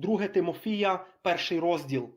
Друге Тимофія, перший розділ.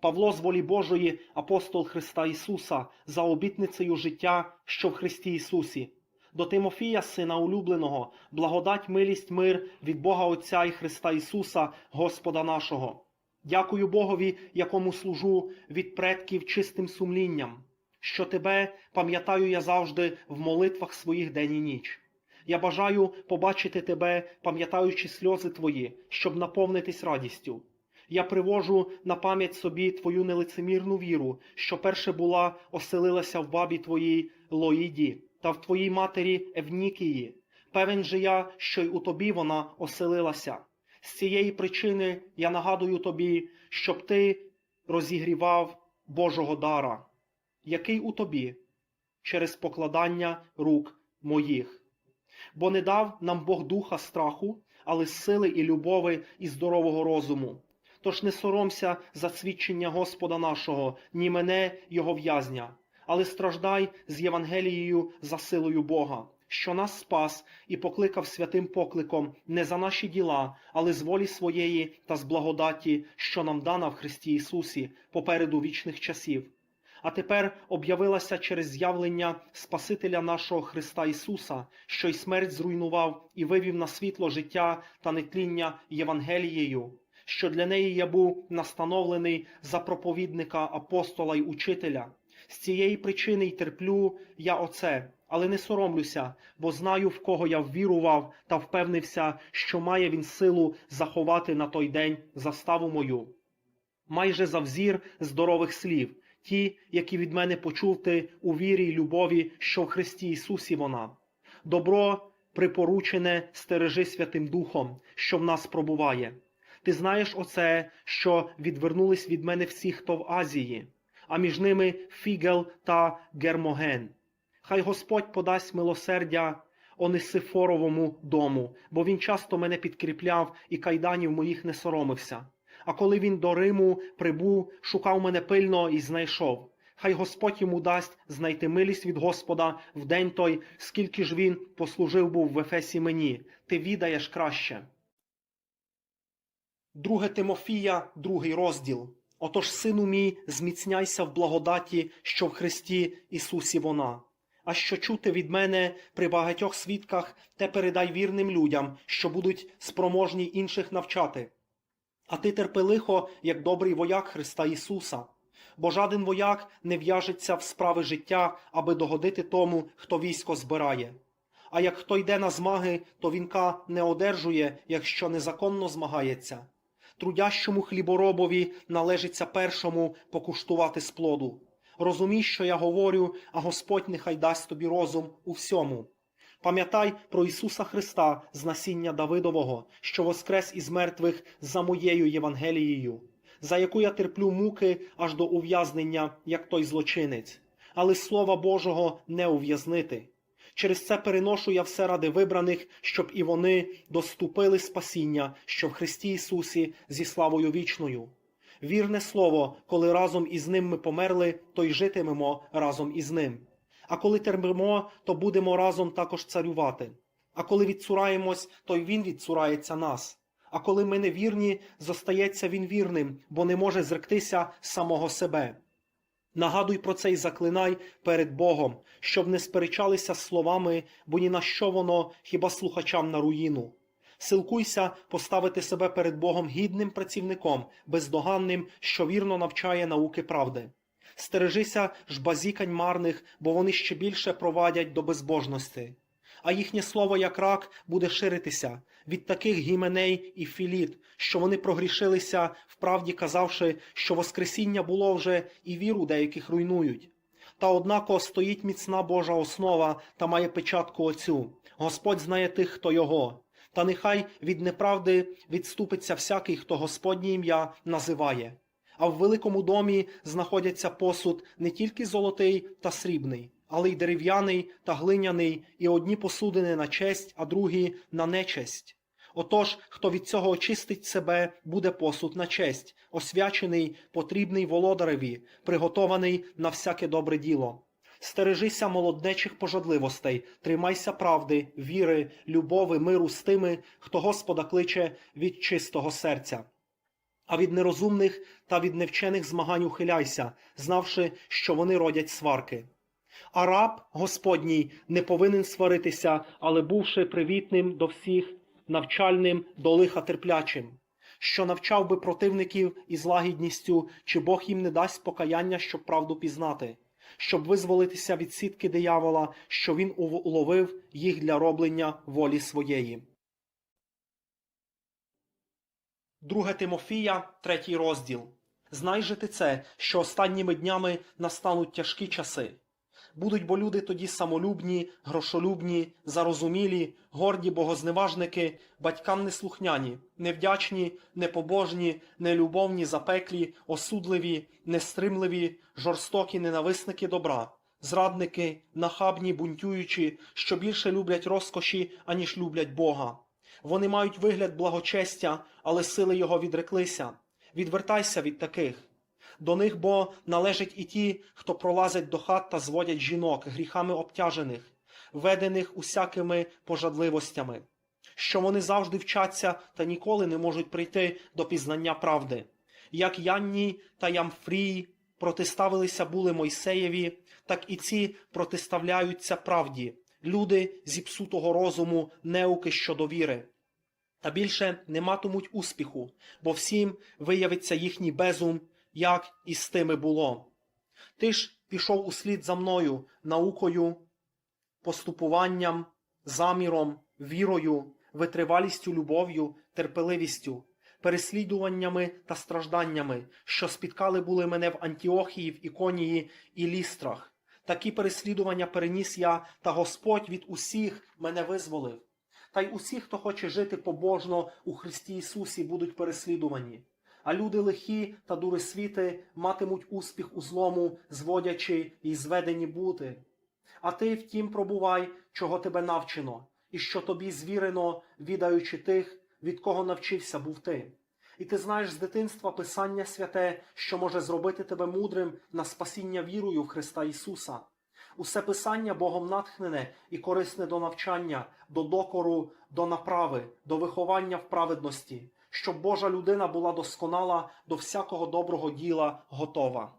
Павло з волі Божої, апостол Христа Ісуса, за обітницею життя, що в Христі Ісусі. До Тимофія, сина улюбленого, благодать, милість, мир від Бога Отця і Христа Ісуса, Господа нашого. Дякую Богові, якому служу від предків чистим сумлінням, що тебе пам'ятаю я завжди в молитвах своїх день і ніч. Я бажаю побачити тебе, пам'ятаючи сльози твої, щоб наповнитись радістю. Я привожу на пам'ять собі твою нелицемірну віру, що перше була оселилася в бабі твоїй Лоїді та в твоїй матері Евнікії. Певен же я, що й у тобі вона оселилася. З цієї причини я нагадую тобі, щоб ти розігрівав Божого дара, який у тобі через покладання рук моїх. Бо не дав нам Бог духа страху, але сили і любови і здорового розуму. Тож не соромся за свідчення Господа нашого, ні мене, Його в'язня, але страждай з Євангелією за силою Бога, що нас спас і покликав святим покликом не за наші діла, але з волі своєї та з благодаті, що нам дана в Христі Ісусі попереду вічних часів. А тепер об'явилася через з'явлення Спасителя нашого Христа Ісуса, що й смерть зруйнував і вивів на світло життя та нетління Євангелією, що для неї я був настановлений за проповідника, апостола й учителя. З цієї причини й терплю я оце, але не соромлюся, бо знаю, в кого я ввірував та впевнився, що має він силу заховати на той день заставу мою. Майже за взір здорових слів, ті, які від мене почув ти у вірі й любові, що в Христі Ісусі вона. Добро припоручене стережи Святим Духом, що в нас пробуває. Ти знаєш оце, що відвернулись від мене всі, хто в Азії, а між ними Фігел та Гермоген. Хай Господь подасть милосердя Онисифоровому дому, бо він часто мене підкріпляв і кайданів моїх не соромився. А коли він до Риму прибув, шукав мене пильно і знайшов. Хай Господь йому дасть знайти милість від Господа в день той, скільки ж він послужив був в Ефесі мені, ти відаєш краще. Друге Тимофія, другий розділ. Отож, сину мій, зміцняйся в благодаті, що в Христі Ісусі вона. А що чути від мене при багатьох свідках, те передай вірним людям, що будуть спроможні інших навчати. А ти терпи лихо, як добрий вояк Христа Ісуса. Бо жаден вояк не в'яжеться в справи життя, аби догодити тому, хто військо збирає. А як хто йде на змаги, то вінка не одержує, якщо незаконно змагається. Трудящому хліборобові належиться першому покуштувати з плоду. Розумій, що я говорю, а Господь нехай дасть тобі розум у всьому. Пам'ятай про Ісуса Христа з насіння Давидового, що воскрес із мертвих за моєю Євангелією, за яку я терплю муки аж до ув'язнення, як той злочинець, але Слова Божого не ув'язнити. Через це переношу я все ради вибраних, щоб і вони доступили спасіння, що в Христі Ісусі зі славою вічною. Вірне слово, коли разом із ним ми померли, то й житимемо разом із ним. А коли терпимо, то будемо разом також царювати. А коли відцураємось, то й він відцурається нас. А коли ми не вірні, зостається він вірним, бо не може зректися самого себе. Нагадуй про це й заклинай перед Богом, щоб не сперечалися словами, бо ні на що воно хіба слухачам на руїну. Силкуйся поставити себе перед Богом гідним працівником, бездоганним, що вірно навчає науки правди. Стережися ж базікань марних, бо вони ще більше провадять до безбожності. А їхнє слово, як рак, буде ширитися від таких гіменей і філіт, що вони прогрішилися, вправді казавши, що Воскресіння було вже і віру деяких руйнують. Та однако стоїть міцна Божа основа та має печатку оцю. Господь знає тих, хто його. Та нехай від неправди відступиться всякий, хто Господнє ім'я називає. А в великому домі знаходяться посуд не тільки золотий та срібний, але й дерев'яний та глиняний, і одні посудини на честь, а другі на нечесть. Отож, хто від цього очистить себе, буде посуд на честь, освячений, потрібний володареві, приготований на всяке добре діло. Стережися молоднечих пожадливостей, тримайся правди, віри, любови, миру з тими, хто Господа кличе від чистого серця. А від нерозумних та від невчених змагань ухиляйся, знавши, що вони родять сварки. А раб Господній не повинен сваритися, але бувши привітним до всіх, навчальним до лиха терплячим, що навчав би противників із лагідністю, чи Бог їм не дасть покаяння, щоб правду пізнати, щоб визволитися від сітки диявола, що він уловив їх для роблення волі своєї. Друге Тимофія, третій розділ. Знай же ти це, що останніми днями настануть тяжкі часи. Будуть бо люди тоді самолюбні, грошолюбні, зарозумілі, горді богозневажники, батькам неслухняні, невдячні, непобожні, нелюбовні, запеклі, осудливі, нестримливі, жорстокі ненависники добра, зрадники, нахабні, бунтюючі, що більше люблять розкоші, аніж люблять Бога. Вони мають вигляд благочестя, але сили його відреклися. Відвертайся від таких. До них бо належать і ті, хто пролазять до хат та зводять жінок, гріхами обтяжених, ведених усякими пожадливостями, що вони завжди вчаться та ніколи не можуть прийти до пізнання правди. Як Янні та Ямфрій протиставилися були Мойсеєві, так і ці протиставляються правді, люди зіпсутого розуму, неуки щодо віри. Та більше не матимуть успіху, бо всім виявиться їхній безум, як і з тими було. Ти ж пішов услід за мною наукою, поступуванням, заміром, вірою, витривалістю, любов'ю, терпеливістю, переслідуваннями та стражданнями, що спіткали були мене в Антіохії, в Іконії і лістрах. Такі переслідування переніс я, та Господь від усіх мене визволив. Та й усі, хто хоче жити побожно у Христі Ісусі, будуть переслідувані. А люди лихі та дурисвіти матимуть успіх у злому, зводячи й зведені бути. А ти втім пробувай, чого тебе навчено, і що тобі звірено, відаючи тих, від кого навчився був ти. І ти знаєш з дитинства Писання святе, що може зробити тебе мудрим на спасіння вірою в Христа Ісуса. Усе писання Богом натхнене і корисне до навчання, до докору, до направи, до виховання в праведності, щоб Божа людина була досконала до всякого доброго діла готова.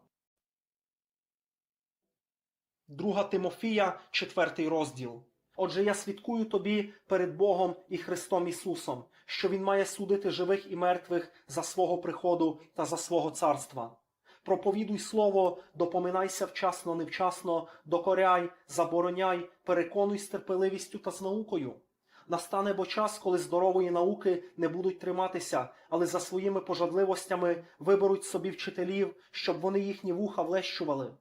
Друга Тимофія, четвертий розділ. Отже, я свідкую тобі перед Богом і Христом Ісусом, що Він має судити живих і мертвих за свого приходу та за свого царства. Проповідуй слово, допоминайся вчасно, невчасно, докоряй, забороняй, переконуй з терпеливістю та з наукою. Настане бо час, коли здорової науки не будуть триматися, але за своїми пожадливостями виберуть собі вчителів, щоб вони їхні вуха влещували.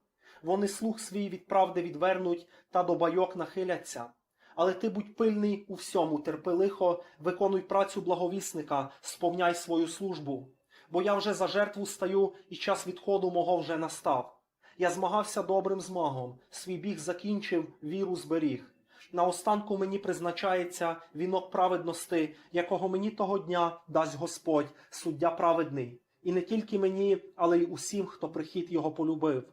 Вони слух свій від правди відвернуть та до байок нахиляться. Але ти будь пильний у всьому, терпи лихо, виконуй працю благовісника, сповняй свою службу. Бо я вже за жертву стаю, і час відходу мого вже настав. Я змагався добрим змагом, свій біг закінчив, віру зберіг. На останку мені призначається вінок праведності, якого мені того дня дасть Господь, суддя праведний, і не тільки мені, але й усім, хто прихід його полюбив.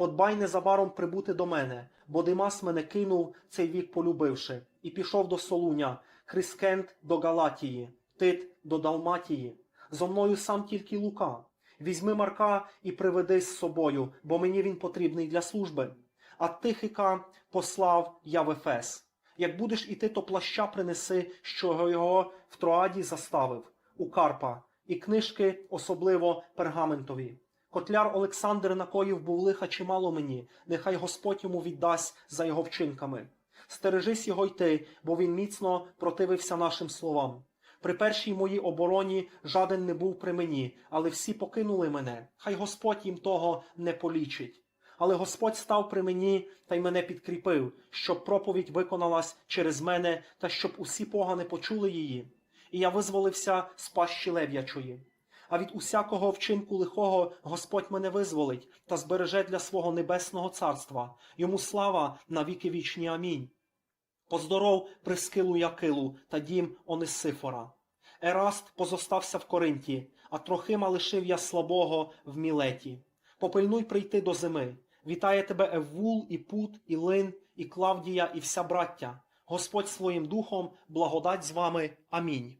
Подбай незабаром прибути до мене, бо Димас мене кинув, цей вік полюбивши, і пішов до Солуня, Хрискент до Галатії, Тит до Далматії. Зо мною сам тільки Лука. Візьми Марка і приведи з собою, бо мені він потрібний для служби. А Тихика послав я в Ефес. Як будеш іти, то плаща принеси, що його в Троаді заставив, у Карпа, і книжки, особливо пергаментові. Котляр Олександр накоїв був лиха чимало мені, нехай Господь йому віддасть за його вчинками. Стережись його йти, бо він міцно противився нашим словам. При першій моїй обороні жаден не був при мені, але всі покинули мене. Хай Господь їм того не полічить. Але Господь став при мені та й мене підкріпив, щоб проповідь виконалась через мене та щоб усі погани почули її. І я визволився з пащі лев'ячої. А від усякого вчинку лихого Господь мене визволить та збереже для свого небесного царства. Йому слава на віки вічні. Амінь. Поздоров прискилу Якилу та дім Онисифора. Ераст позостався в Коринті, а Трохима лишив я слабого в Мілеті. Попильнуй прийти до зими. Вітає тебе Еввул, і Пут, і Лин, і Клавдія, і вся браття. Господь своїм духом, благодать з вами. Амінь.